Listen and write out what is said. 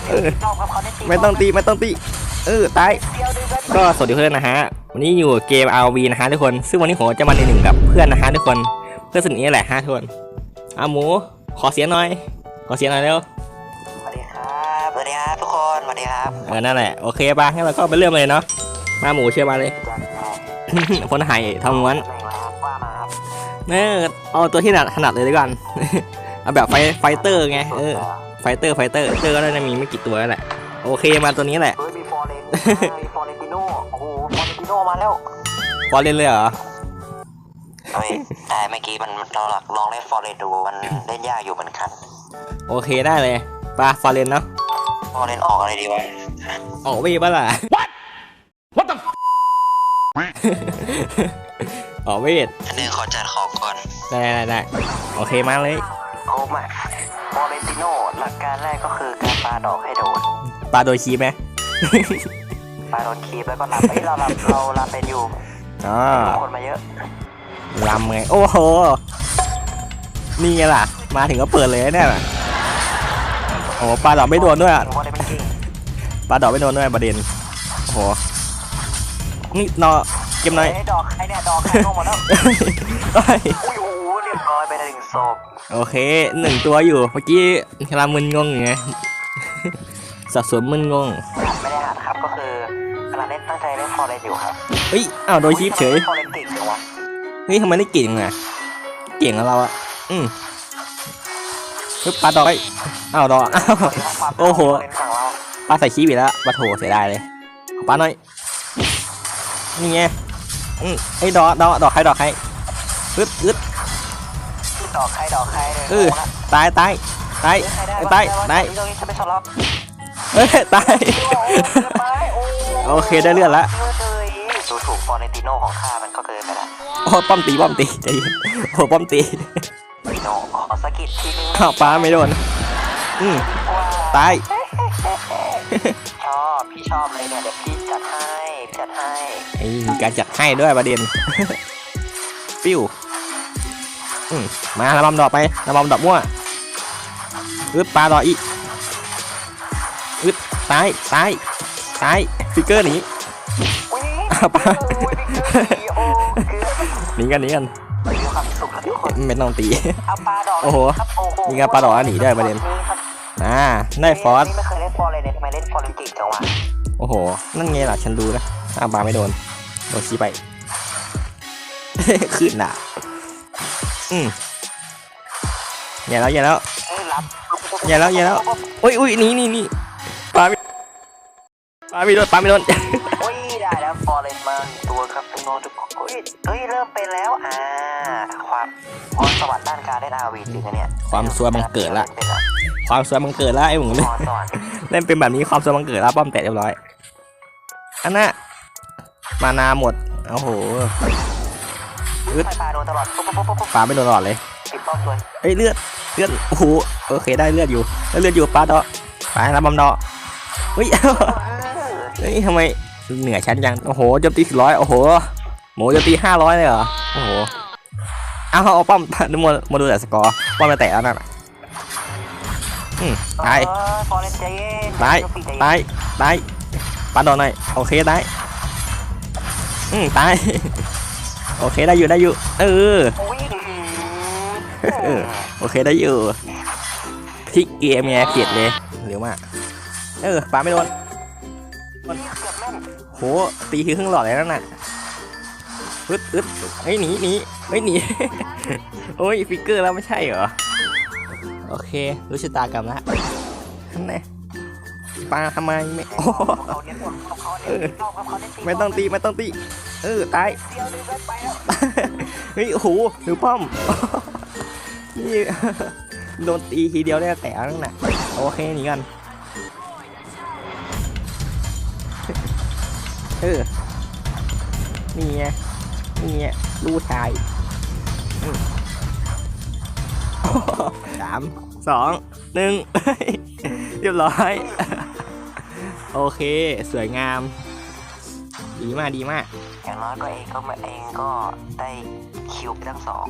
ได้ตีไม่ต้องตีไม่ต้องตีเออตายเดียวดึงกันก็สวัสดีเพื่อนนะฮะวันนี้อยู่เกม RV นะฮะทุกคน ซึ่งวันนี้ผมจะมาในหนึ่งกับเพื่อนนะฮะทุกคนเพื่อนสนิทนี่แหละฮะทุกคนอาหมูขอเสียงหน่อย ขอเสียงหน่อยเร็วสวัสดีครับสวัสดีครับทุกคนสวัสดีครับเออนั่นแหละโอเคป่ะงั้นเราก็ไปเริ่มเลยเนาะมาหมูเชื่อมาเลยคนหายทำม้วนว่ามาครับเออเอาตัวที่ถนัดถนัดเลยดีกว่าเอาแบบไฟไฟเตอร์ไงเออ ไฟเตอร์ไฟเตอร์เตอร์ก็น่าจะมีไม่กี่ตัวแล้วแหละโอเคมาตัวนี้แหละเฮ้ยมีฟอร์เรนมีฟอร์เรนติโน่โอ้โหฟอร์เรนติโน่มาแล้วบอลเล่นเลยเหรอเฮ้ยแต่เมื่อกี้มันเราหลักลองเล่นฟอร์เรนดูมันเล่นยากอยู่เหมือนกันโอเคได้เลยปลาฟอลเลนเนาะฟอร์เรนออกอะไรดีวะออกไปบ้าล่ะ What the? ออกเวทอันนี้ขอจัดของก่อน ได้ได้ได้โอเคมาเลย โอ้มาฟอร์เรนติโน่หลักการแรกก็คือการปาดอกให้โดนปลาโดยชีไหมปาโดนคีบแล้วก็รับเฮ้ยเรารับเรารับเป็นอยู่อ๋อคนมาเยอะลำไงโอ้โหนี่ไงล่ะ มาถึงก็เปิดเลยนะเนี่ยโอ้โหปลาดอกไม่โดนด้วยอะฟอร์เรนมันเก่งปลาดอกไม่โดนด้วยประเด็นโอ้โหนี่นอเก็บหน่อยเฮ้ยดอกใครเนี่ยดอกใครลงหมดแล้ว ศพโอเคหนึ่งตัวอยู่เมื่อกี้กำลังมึนงงอยู่ไงสับสนมึนงงหัดไม่ได้หัดครับก็คือกำลังเล่นตั้งใจเล่นฟอร์เรนอยู่ครับเฮ้ยอ้าวโดยชีพเฉยฟอร์เรนเก่งจังวะเฮ้ยทำไมได้เก่งอะเก่งกับเราอะอืมปึ๊บปลาดอกไอ้อ้าวดอกอ้าวโอ้โหฟร์เรนฝั่งเราปลาใส่ชีวิตแล้วปลาโถเสียดายเลยขอปลาหน่อยนี่ไงอืมไอ้ดอกดอกดอกใครดอกใครอึดอึ ดดอกใครดอกใครเลยเออตายตายตายใครได้ตายตายตรงนี้ฉันไม่ชอบล็อกเฮ้ยตายโอเคได้เลือดละดูถูกฟอร์เรนติโน่ของข้ามันก็เกินไปละโอ้ป้อมตีป้อมตีใจเย็นโอ้ป้อมตีติโน่ขอสะกิดทีนึงอ้าวปลาไม่โดนอืมตายชอบพี่ชอบเลยเนี่ยเดี๋ยวพี่จัดให้จัดให้ไอ้มีการจัดให้ด้วยประเด็นปิ้วอื มาระบำดอกไประบำดอกมั่วอึดปลาดอกอีกอึดตายตายตายฟิกเกอร์หนีอุ้ยอ้าวปลาโอ้ยพี่เกอร์โอ้เกลือหนีกันหนีกันมีความนไม่ต้องตีเอาปลาดอกโอ้โหครับโอ้โหมีการปลาดอกอันหนีได้ประเด็นอ่าได้ฟอสไม่เคยเล่นฟอร์เลยเนี่ยทำไมเล่นฟอร์เรนติกจังวะโอ้โห นั่นไงล่ะฉันดูนะอ้าวปลาไม่โดนโดนชี้ไปขึ้นอะ อืมอย่าแล้วอย่าแล้วเอ้ยรับอย่าแล้วอย่าแล้วอุ้ยอุ้ยหนี่นี่นี่ปลาไม่ปลาไม่โดนปลาไม่โดนโอ้ยได้แล้วฟอร์เรนมาหนึ่งตัวครับน้องๆทุกคนเฮ้ยเฮ้ยเริ่มเป็นแล้วอ่าความพรสวรรค์ด้านการเล่นอาวีจริงนะเนี่ยความซวยบังเกิดละเป็นอะความสวยมันเกิดแล้วไอ้หมูพเล่นรสวรรค์เล่นเป็นแบบนี้ความสวยมันเกิดแล้วป้อมแตะเรียบร้อยอันน่ะมานาหมดโอ้โห อึดไฟปลาโดนตลอดปุ๊บปุ๊บปุ๊บปุ๊บปลาไม่โดนตลอดเลยปิดป้อมสวยเอ้ยเลือดเลือดโอ้โหโอเคได้เลือดอยู่ได้เลือดอยู่ปลาดอกไปรับบอมดอกเฮ้ยเฮ้ยทำไมเหนือชั้นยังโอ้โหโจมตีสี่ร้อยโอ้โหหมูโจมตีห้าร้อยเลยเหรอโอ้โหเอาเอาเอาป้อมดูมามาดูแต่สกอร์ป้อมจะแตะแล้วนั่นน่ะอืมตายเออฟอร์เรนใจเย็นตายยกปีกใจเย็นตายตายปาดอนหน่อยโอเคได้อืมตาย โอเคได้อยู่ได้อยู่เอออุ้ยเออโอเคได้อยู่พลิกเกมไงเกลียดเลยเร็วมากเออปาไม่โดนเกือบแม่นโหตีคือครึ่งหลอดเลยนั่นน่ะอึดอึดเฮ้ยหนีหนีเฮ้ยหนีโอ้ยฟิกเกอร์แล้วไม่ใช่เหรอโอเครู้ชะตากรรมละนั่นแน่ปาทำไมไม่โอ้เขาเนี่ยพวกเขาเขาเนี่ยชอบครับเขาเนี่ยตีไม่ต้องตีไม่ต้องตี เออตายเดียวดึงกันไปแล้วเฮ้ยโอ้โหดูป้อมนี่โดนตีทีเดียวได้แต่นั่นน่ะโอเคหนีกันเออนี่ไงนี่ไงลูกชายสามสองหนึ่งเรียบร้อย โอเค สวยงาม ดีมากดีมากอย่างน้อยก็เองก็มาเองก็ได้คิวไปทั้งสอง